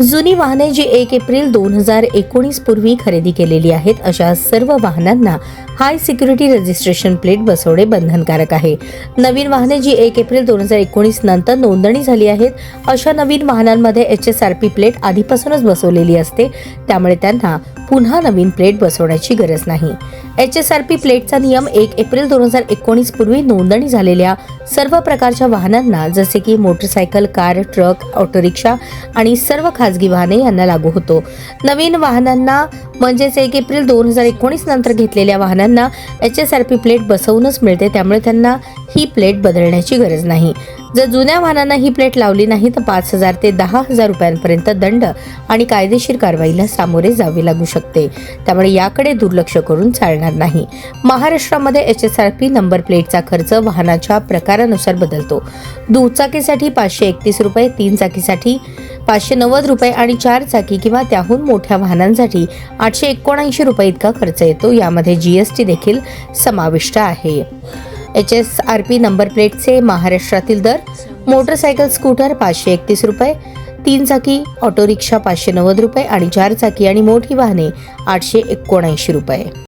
जुनी वाहने जी एक एप्रिल दोन हजार एकोणीस पूर्वी खरेदी केलेली आहेत अशा सर्व वाहनांना हाय सिक्युरिटी रजिस्ट्रेशन प्लेट बसवणे बंधनकारक आहे. नवीन वाहने जी एक एप्रिल दोन हजार एकोणीस नंतर नोंदणी झाली आहेत अशा नवीन वाहनांमध्ये H S R P plate आधीपासूनच बसवलेली असते त्यामुळे त्यांना पुन्हा नवीन प्लेट बसवण्याची गरज नाही. एच एस आर पी प्लेटचा नियम एक एप्रिल दोन हजार एकोणीस पूर्वी नोंदणी झालेल्या सर्व प्रकारच्या वाहनांना जसे की मोटरसायकल कार ट्रक ऑटोरिक्षा आणि सर्व खा खाजगी वाहने यांना लागू होतो. नवीन वाहनांना म्हणजेच एक एप्रिल दोन हजार एकोणीस नंतर घेतलेल्या वाहनांना H S R P plate बसवूनच मिळते त्यामुळे त्यांना ही प्लेट बदलण्याची गरज नाही. जर जुन्या वाहनांना ही प्लेट लावली नाही तर पाच हजार ते दहा हजार रुपयांपर्यंत दंड आणि कायदेशीर कारवाईला सामोरे जावे लागू शकते. त्यामुळे याकडे दुर्लक्ष करून चालणार नाही. महाराष्ट्रामध्ये H S R P number प्लेटचा खर्च वाहनाच्या प्रकारानुसार बदलतो. दुचाकीसाठी पाचशे एकतीस रुपये तीन चाकीसाठी पाचशे नव्वद रुपये आणि चार चाकी किंवा त्याहून मोठ्या वाहनांसाठी आठशे एकोणऐंशी रुपये इतका खर्च येतो. यामध्ये जी एस टी देखील समाविष्ट आहे. H S R P number प्लेटचे महाराष्ट्रातील दर मोटरसायकल स्कूटर पाचशे एकतीस रुपये तीन चाकी ऑटो रिक्षा पाचशे नव्वद रुपये आणि चार चाकी आणि मोठी वाहने आठशे एकोणऐंशी रुपये.